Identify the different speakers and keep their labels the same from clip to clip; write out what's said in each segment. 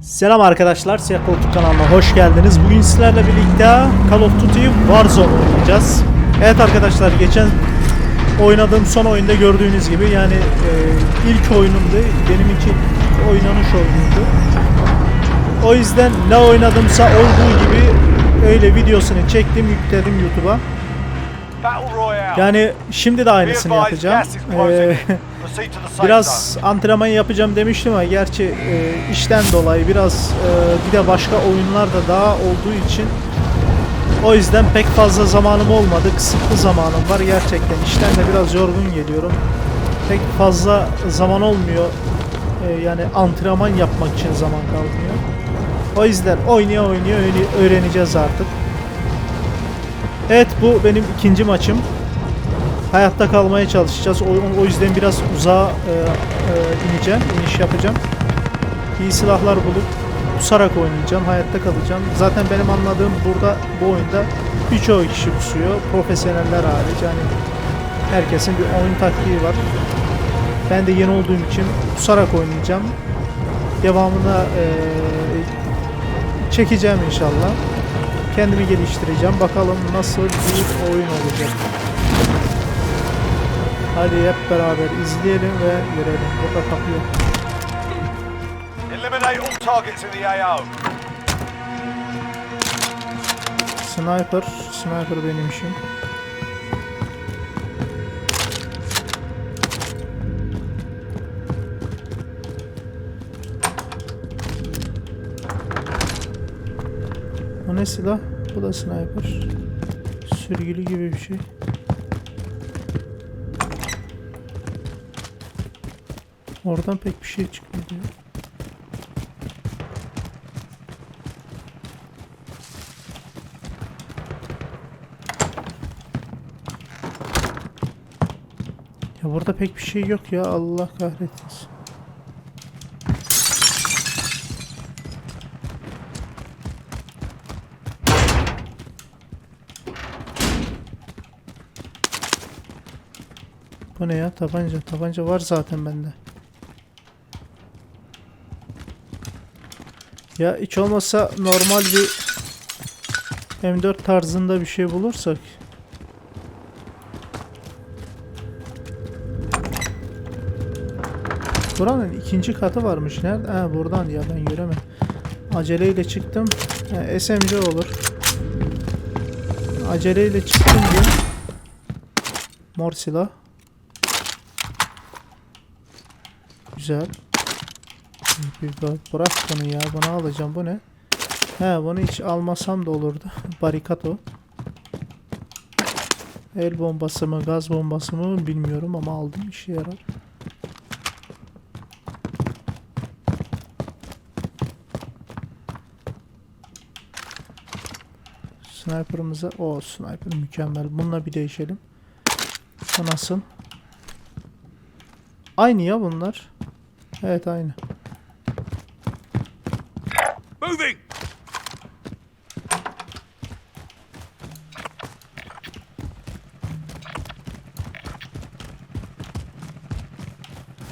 Speaker 1: Selam arkadaşlar, Siyah Koltuk kanalına hoş geldiniz. Bugün sizlerle birlikte Call of Duty Warzone oynayacağız. Evet arkadaşlar, geçen oynadığım son oyunda gördüğünüz gibi yani e, ilk oyunumdu. Benim için oynanış oyunuydu. O yüzden ne oynadımsa olduğu gibi öyle videosunu çektim, yükledim YouTube'a. Yani şimdi de aynısını yapacağım. Ee, Biraz antrenman yapacağım demiştim ama gerçi e, işten dolayı biraz e, bir de başka oyunlar da daha olduğu için o yüzden pek fazla zamanım olmadı. Kısıtlı zamanım var gerçekten. İşten de biraz yorgun geliyorum. Pek fazla zaman olmuyor. E, yani antrenman yapmak için zaman kalmıyor. O yüzden oynaya oynaya öğreneceğiz artık. Evet bu benim ikinci maçım. Hayatta kalmaya çalışacağız. O, o yüzden biraz uzağa e, e, ineceğim, iniş yapacağım. İyi silahlar bulup pusarak oynayacağım, hayatta kalacağım. Zaten benim anladığım burada bu oyunda birçok kişi pusuyor. Profesyoneller hariç yani herkesin bir oyun taktiği var. Ben de yeni olduğum için pusarak oynayacağım. Devamına e, çekeceğim inşallah. Kendimi geliştireceğim. Bakalım nasıl bir oyun olacak. Hadi hep beraber izleyelim ve görelim. Burada kapıyor.
Speaker 2: Eliminate all targets in the AO.
Speaker 1: Sniper, sniper benim işim. O ne silah? Bu da sniper. Sürgülü gibi bir şey. Oradan pek bir şey çıkmadı ya. Ya burada pek bir şey yok ya Allah kahretsin. Bu ne ya tabanca tabanca var zaten bende. Ya hiç olmazsa normal bir M4 tarzında bir şey bulursak Buranın ikinci katı varmış. Nerede? Ha buradan ya ben göremedim. Aceleyle çıktım. Ha, SMG olur. Aceleyle çıktım diye. Mor silah. Güzel. Bırak bunu ya. Bunu alacağım. Bu ne? He bunu hiç almasam da olurdu. Barikat o. El bombası mı gaz bombası mı bilmiyorum ama aldım işe yarar. Sniper'ımıza o sniper mükemmel. Bununla bir değişelim. Bu? Aynı ya bunlar. Evet aynı.
Speaker 2: Moving.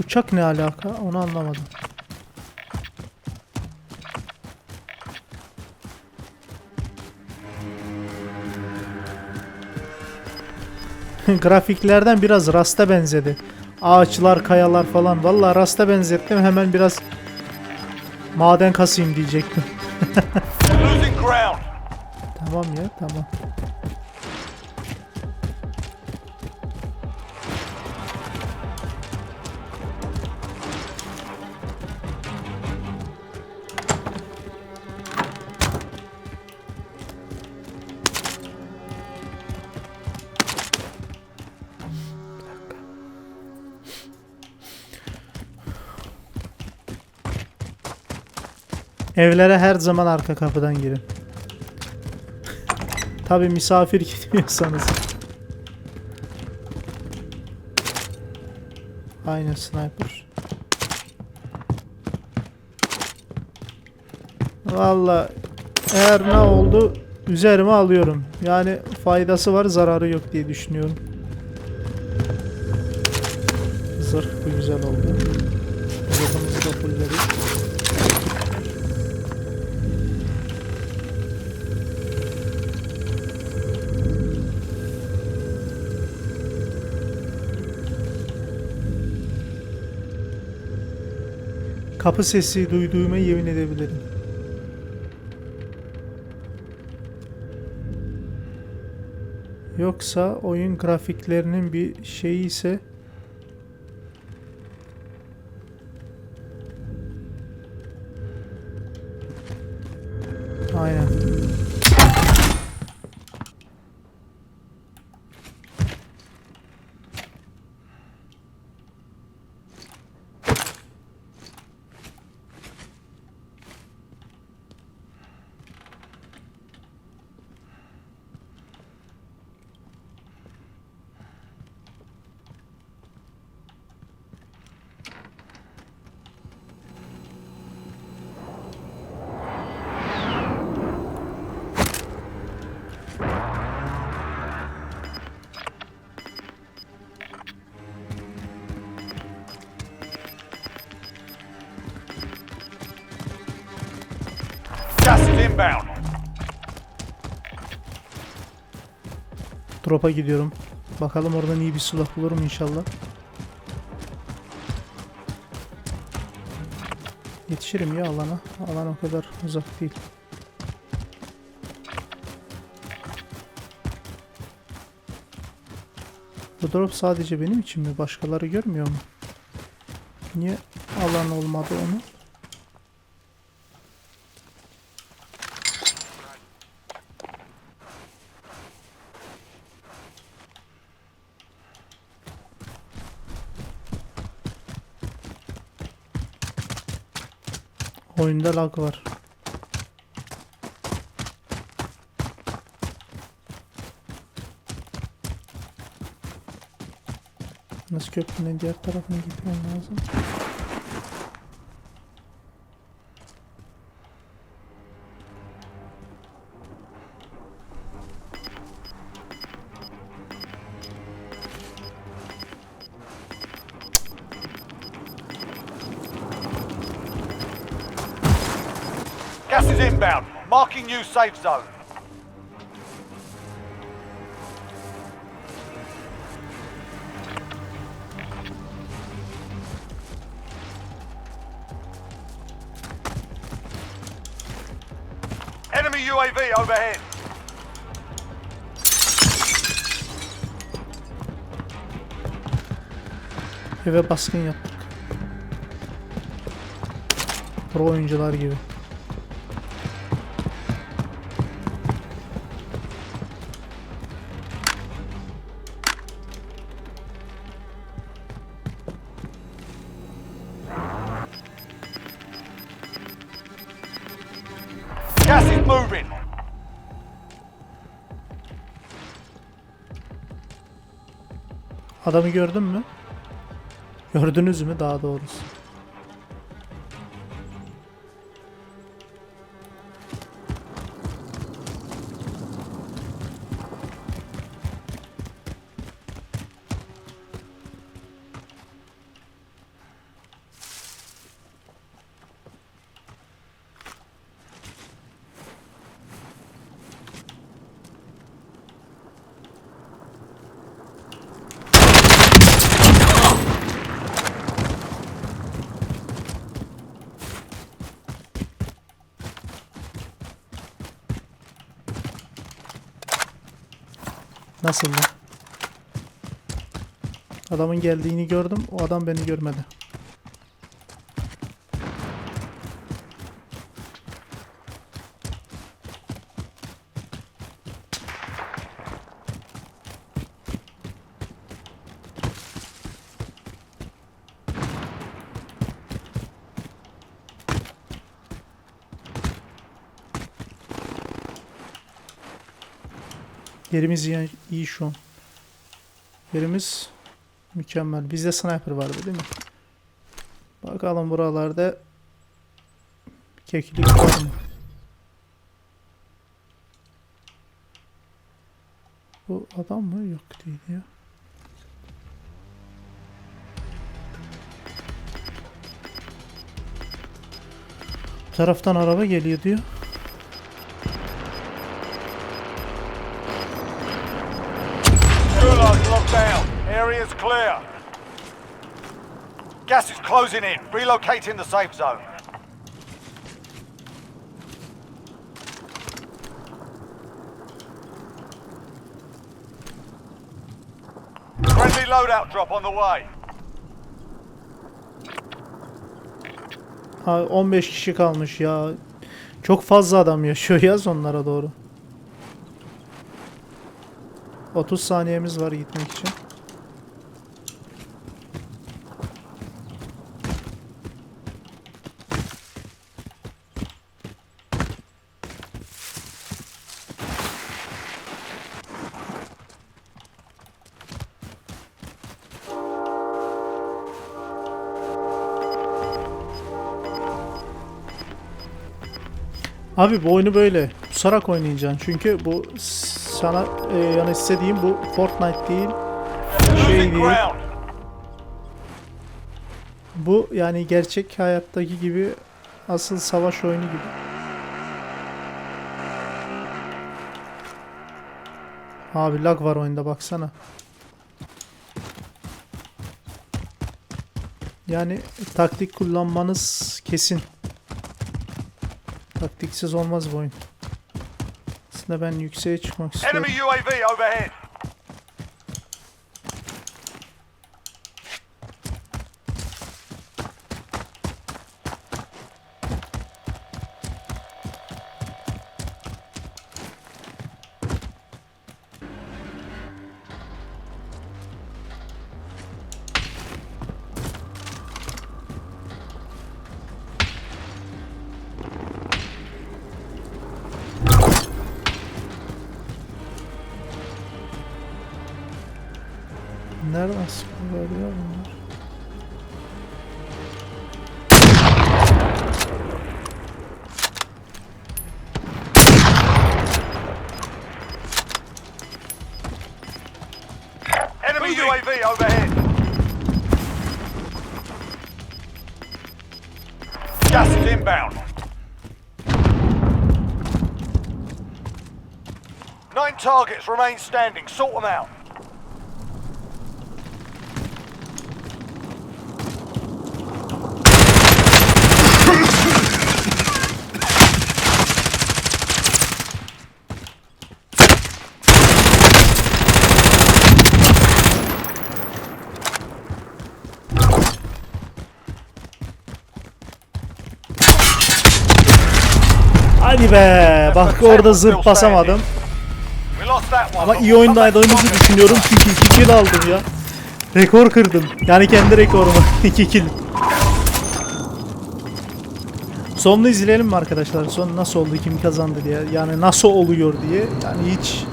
Speaker 1: Uçak ne alaka? Onu anlamadım. Grafiklerden biraz Rasta benzedi. Ağaçlar, kayalar falan. Vallahi Rasta benzettim. Hemen biraz maden kasayım diyecektim. Tamam ya, tamam. Evlere her zaman arka kapıdan girin. Tabi misafir gitmiyorsanız. Aynen sniper. Valla eğer ne oldu üzerime alıyorum. Yani faydası var zararı yok diye düşünüyorum. Zırh bu güzel oldu. Zırhımızı da fullledik. Kapı sesi duyduğuma yemin edebilirim. Yoksa oyun grafiklerinin bir şeyi ise Aynen. Drop'a gidiyorum. Bakalım oradan iyi bir silah bulurum inşallah. Yetişirim ya alana. Alan o kadar uzak değil. Bu drop sadece benim için mi? Başkaları görmüyor mu? Niye alan olmadı onu? Oyunda lag var. Nasıl köprünün diğer tarafına gitmem lazım.
Speaker 2: Gas is inbound. Marking new safe zone. Enemy UAV overhead.
Speaker 1: Eve baskın yaptık. Pro oyuncular gibi. Adamı gördün mü? Gördünüz mü daha doğrusu? Nasıldı? Adamın geldiğini gördüm. O adam beni görmedi. Yerimiz iyi, şu an. Yerimiz mükemmel. Bizde sniper vardı değil mi? Bakalım buralarda keklik var mı? Bu adam mı? Yok değil ya. Taraftan araba geliyor diyor.
Speaker 2: Clear. Gas is closing in. Relocating the safe zone. Friendly loadout drop on the way.
Speaker 1: Ha, 15 kişi kalmış ya. Çok fazla adam yaşıyor yaz onlara doğru. 30 saniyemiz var gitmek için. Abi bu oyunu böyle pusarak oynayacaksın. Çünkü bu sana e, yani istediğim bu Fortnite değil. Şey değil. Bu yani gerçek hayattaki gibi asıl savaş oyunu gibi. Abi lag var oyunda baksana. Yani taktik kullanmanız kesin. Taktiksiz olmaz bu oyun. Aslında ben yükseğe çıkmak istiyorum.
Speaker 2: Enemy UAV overhead.
Speaker 1: Nereden sıkıyorlar ya bunlar?
Speaker 2: Enemy UAV overhead. Gas is inbound. Nine targets remain standing. Sort them out.
Speaker 1: Hadi be! Bak orada zırh basamadım. Ama iyi oynadığımızı düşünüyorum çünkü 2 kill aldım ya. Rekor kırdım. Yani kendi rekorumu. 2 kill. Sonunu izleyelim mi arkadaşlar? Son nasıl oldu, kim kazandı diye. Yani nasıl oluyor diye. Yani hiç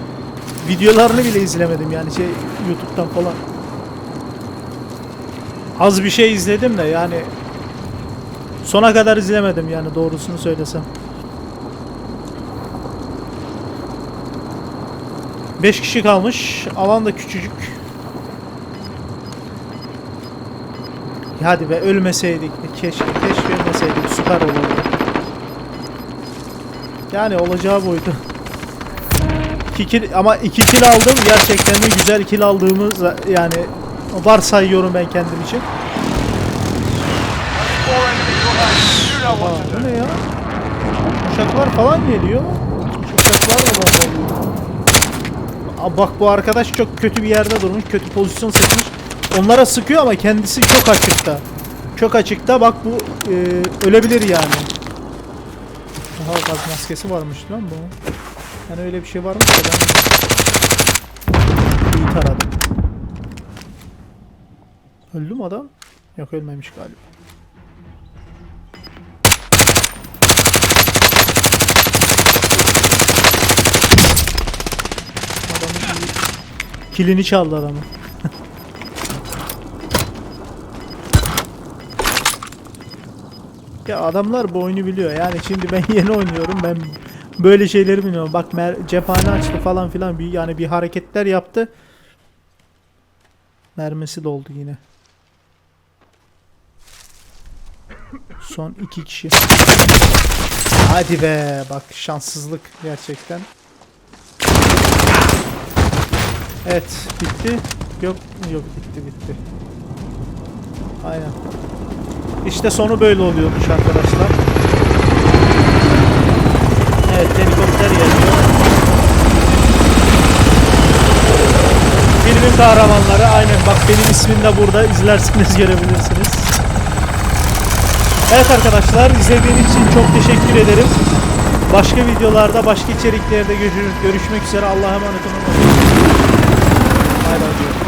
Speaker 1: videolarını bile izlemedim yani şey YouTube'dan falan. Az bir şey izledim de yani sona kadar izlemedim yani doğrusunu söylesem. 5 kişi kalmış. Alan da küçücük. Hadi be ölmeseydik. Keşke ölmeseydik. Süper olurdu. Yani olacağı buydu. 2 kill ama 2 kill aldım. Gerçekten de güzel kill aldığımız yani varsayıyorum ben kendim için. Aa, ne ya? Uçaklar falan geliyor. Uçaklar da bombalıyor. Bak bu arkadaş çok kötü bir yerde durmuş. Kötü pozisyon seçmiş. Onlara sıkıyor ama kendisi çok açıkta. Çok açıkta. Bak bu e, ölebilir yani. Aha gaz maskesi varmış lan bu. Yani öyle bir şey varmış da ben iyi taradım. Öldü mü adam? Yok ölmemiş galiba. Adamın iyi- kilini çaldı adamı. ya adamlar bu oyunu biliyor. Yani şimdi ben yeni oynuyorum. Ben böyle şeyleri bilmiyorum. Bak mer- cephane açtı falan filan bir yani bir hareketler yaptı. Mermisi doldu yine. Son iki kişi. Hadi be bak şanssızlık gerçekten. Evet bitti. Yok yok bitti bitti. Aynen. İşte sonu böyle oluyormuş arkadaşlar. Evet helikopter geliyor. Filmin kahramanları aynen bak benim ismim de burada izlerseniz görebilirsiniz. Evet arkadaşlar izlediğiniz için çok teşekkür ederim. Başka videolarda başka içeriklerde görüş- görüşmek üzere Allah'a emanet olun. I don't do.